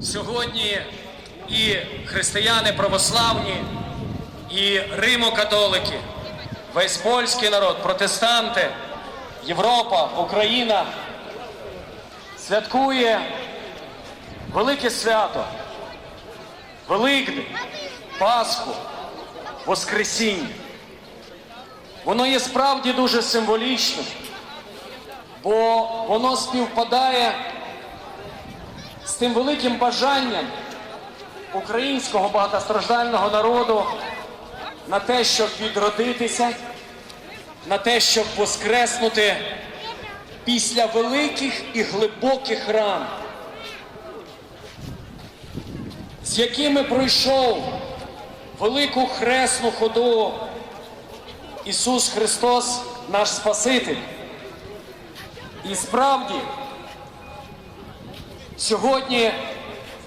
Сьогодні і християни православні, і римо-католики, весь польський народ, протестанти, Європа, Україна святкує велике свято, Великдень, Пасху, Воскресіння. Воно є справді дуже символічним, бо воно співпадає з тим великим бажанням українського багатостраждального народу на те, щоб відродитися, на те, щоб воскреснути після великих і глибоких ран, з якими пройшов велику хресну ходу Ісус Христос, наш Спаситель. І справді, сьогодні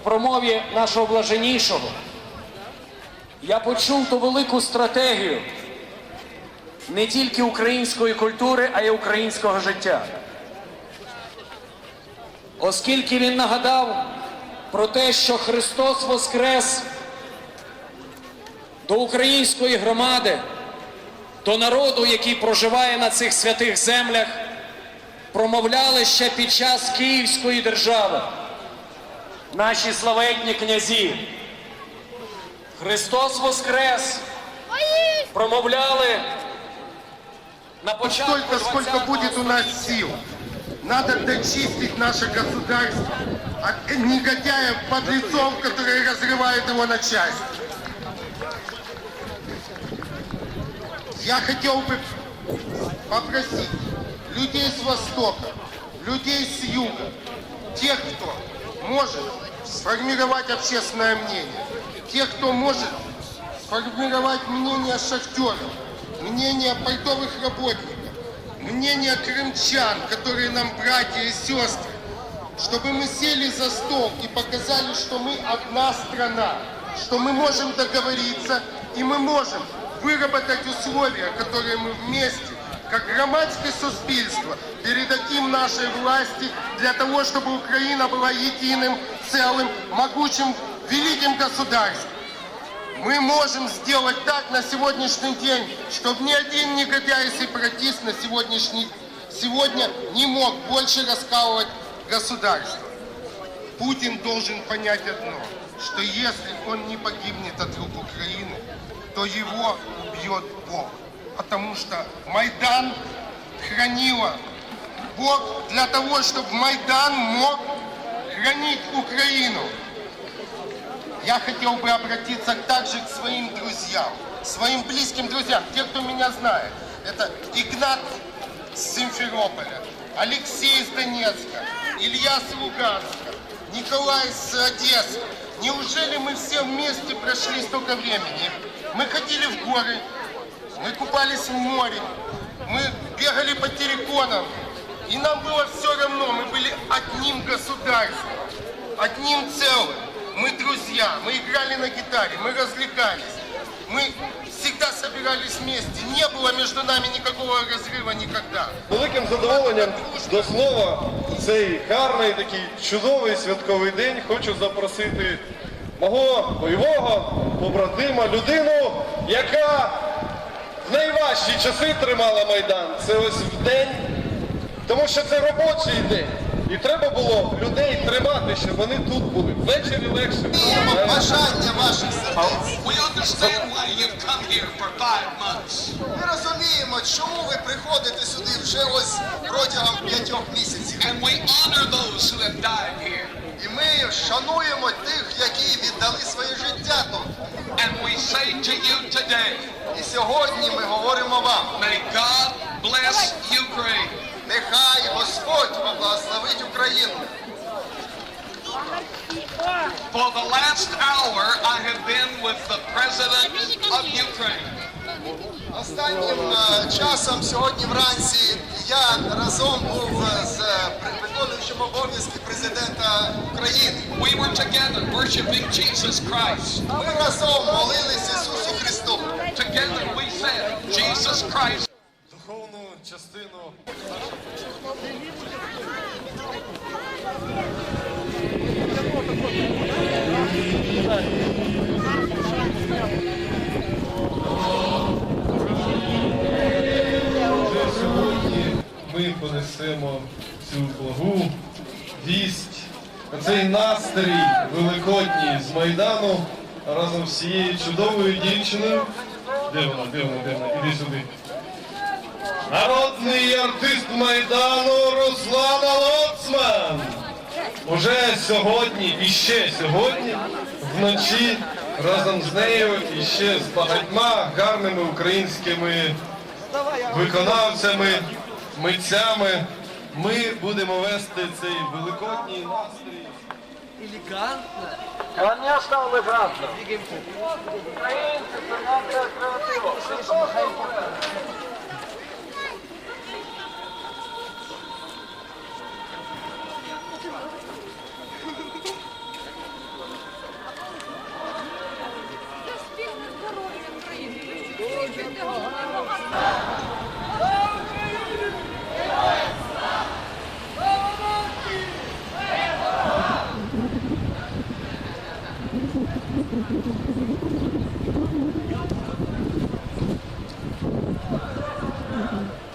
в промові нашого блаженнішого я почув ту велику стратегію не тільки української культури, а й українського життя. Оскільки він нагадав про те, що Христос Воскрес до української громади, до народу, який проживає на цих святих землях, промовляли ще під час Київської держави Наші славетні князі. Христос Воскрес! Промовляли на початку Столько, сколько 20-го будет у нас сил. Надо дочистить наше государство от негодяев, подлецов, которые разрывают его на части. Я хотел бы попросить людей с Востока, людей с Юга, тех, кто может сформировать общественное мнение, тех, кто может сформировать мнение шахтеров, мнение портовых работников, мнение крымчан, которые нам братья и сестры, чтобы мы сели за стол и показали, что мы одна страна, что мы можем договориться и мы можем выработать условия, которые мы вместе, как громадское суспільство, передадим нашей власти для того, чтобы Украина была единым, целым, могучим, великим государством. Мы можем сделать так на сегодняшний день, чтобы ни один негодяй и сепаратист на сегодняшний сегодня не мог больше раскалывать государство. Путин должен понять одно, что если он не погибнет от рук Украины, то его убьет Бог. Потому что Майдан хранила Бог для того, чтобы Майдан мог хранить Украину. Я хотел бы обратиться также к своим друзьям, своим близким друзьям, те, кто меня знает. Это Игнат с Симферополя, Алексей из Донецка, Илья с Луганска, Николай с Одессы. Неужели мы все вместе прошли столько времени? Мы ходили в горы, мы купались в море, мы бегали по терриконам, и нам было все равно, мы были одним государством, одним целым. Мы друзья, мы играли на гитаре, мы развлекались. Мы всегда собирались вместе. Не было между нами никакого разрыва никогда. Великим задоволенням до слова в цей гарний такий чудовий святковий день хочу запросити мого бойового побратима, людину, яка в найважчі часи тримала Майдан. Це ось в день, тому що це робочий день. І треба було людей тримати, щоб вони тут були. Ввечері легше. бажання ваших сердець. We understand why you've come here for five months. Ми розуміємо, чому ви приходите сюди вже ось протягом п'ятьох місяців. And we honor those who have died here. І ми шануємо тих, які віддали своє життя тут. And we say to you today, І сьогодні ми говоримо вам, may God bless Ukraine. нехай Господь поблагословить Україну. For the last hour, I have been with the President of Ukraine. Останнім е, часом сьогодні вранці я разом був з е, виконуючим обов'язки президента України. We were together worshiping Jesus Christ. Ми разом молились Ісусу Христу. Together we said, Jesus Christ. Духовну частину Thank Вже сьогодні ми понесемо цю благу вість, цей настрій великодній з Майдану разом з цією чудовою дівчиною. Де вона, де вона, де вона? Іди сюди. Народний артист Майдану Руслана Лоцман. Уже сьогодні і ще сьогодні вночі разом з нею і ще з багатьма гарними українськими виконавцями, митцями. Ми будемо вести цей великодній настрій. Конечно, элегантно. Українці, це наша креатива. Thank you.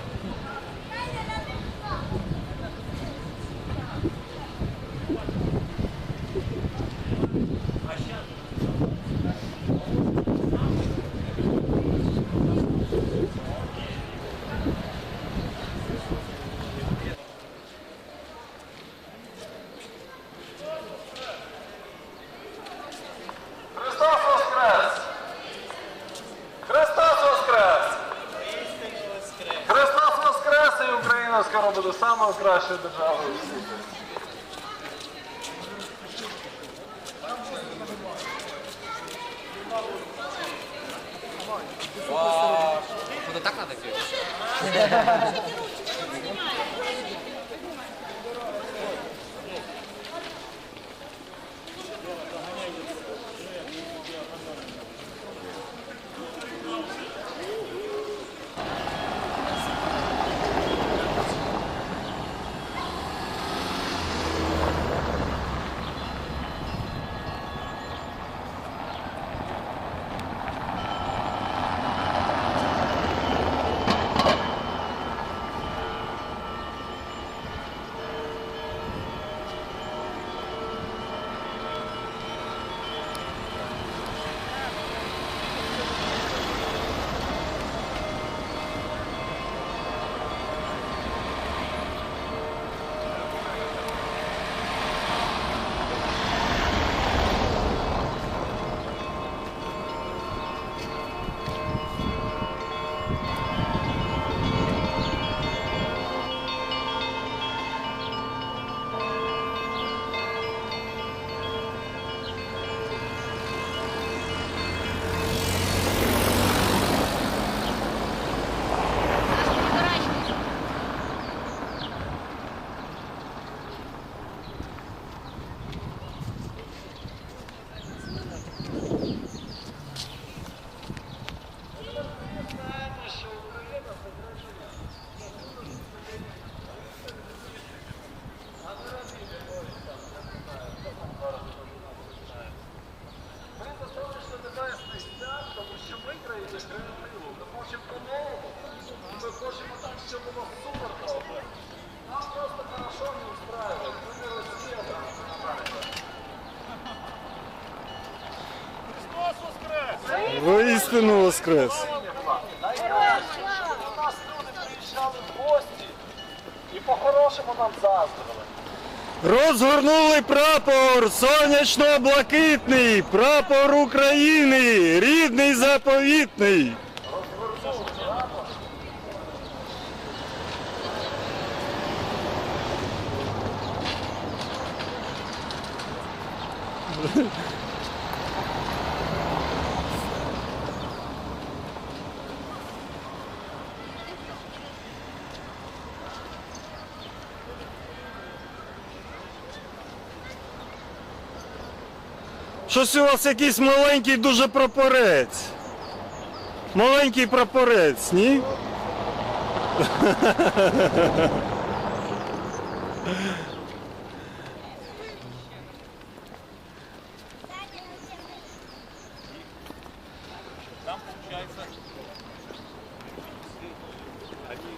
Скоро буде самою кращою так надо світі. Воістину воскрес. нас люди приїжджали в гості і по-хорошому нам заздрили. Розгорнули прапор сонячно-блакитний, прапор України, рідний заповітний. Щось у вас якийсь маленький дуже прапорець. Маленький прапорець, ні? Там получается они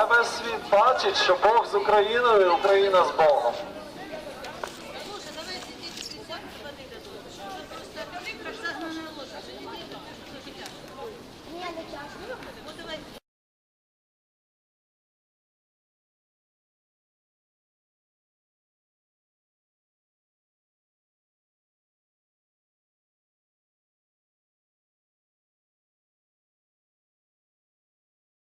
Хай весь світ бачить, що Бог з Україною, і Україна з Богом. Ні, не